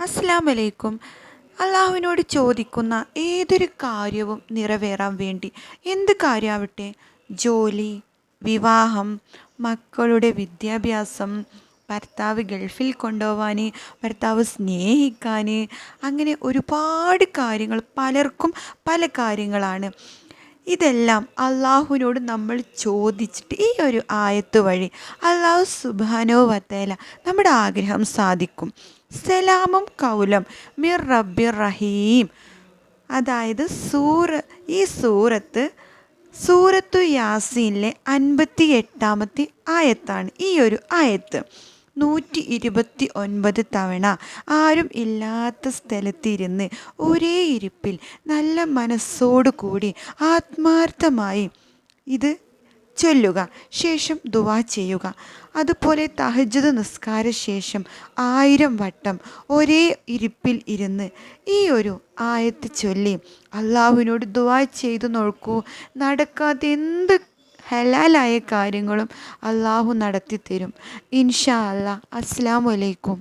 അസ്സാം വലൈക്കും അള്ളാഹുവിനോട് ചോദിക്കുന്ന ഏതൊരു കാര്യവും നിറവേറാൻ വേണ്ടി എന്ത് കാര്യമാവട്ടെ ജോലി വിവാഹം മക്കളുടെ വിദ്യാഭ്യാസം ഭർത്താവ് ഗൾഫിൽ കൊണ്ടുപോകാൻ ഭർത്താവ് സ്നേഹിക്കാൻ അങ്ങനെ ഒരുപാട് കാര്യങ്ങൾ പലർക്കും പല കാര്യങ്ങളാണ്. ഇതെല്ലാം അള്ളാഹുവിനോട് നമ്മൾ ചോദിച്ചിട്ട് ഈ ഒരു ആയത്ത് വഴി അള്ളാഹു സുബാനോ വത്തേല നമ്മുടെ ആഗ്രഹം സാധിക്കും. സലാമും കൗലം മിർ റബ്ബിർ റഹീം. അതായത് സൂറ ഈ സൂറത്ത് സൂറത്തു യാസീനിലെ അൻപത്തി എട്ടാമത്തെ ആയത്താണ് ഈ ഒരു ആയത്ത്. നൂറ്റി ഇരുപത്തി ഒൻപത് തവണ ആരും ഇല്ലാത്ത സ്ഥലത്തിരുന്ന് ഒരേ ഇരിപ്പിൽ നല്ല മനസ്സോടു കൂടി ആത്മാർത്ഥമായി ഇത് ചൊല്ലുക ശേഷം ദുവാ ചെയ്യുക. അതുപോലെ തഹജത് നിസ്കാര ശേഷം ആയിരം വട്ടം ഒരേ ഇരിപ്പിൽ ഇരുന്ന് ഈ ഒരു ആയത്ത് ചൊല്ലി അള്ളാഹുവിനോട് ദുവാ ചെയ്തു നോക്കൂ നടക്കാത്ത എന്ത് ഹലാലായ കാര്യങ്ങളും അള്ളാഹു നടത്തി തരും ഇൻഷാ അല്ലാ അസ്സാം വലൈക്കും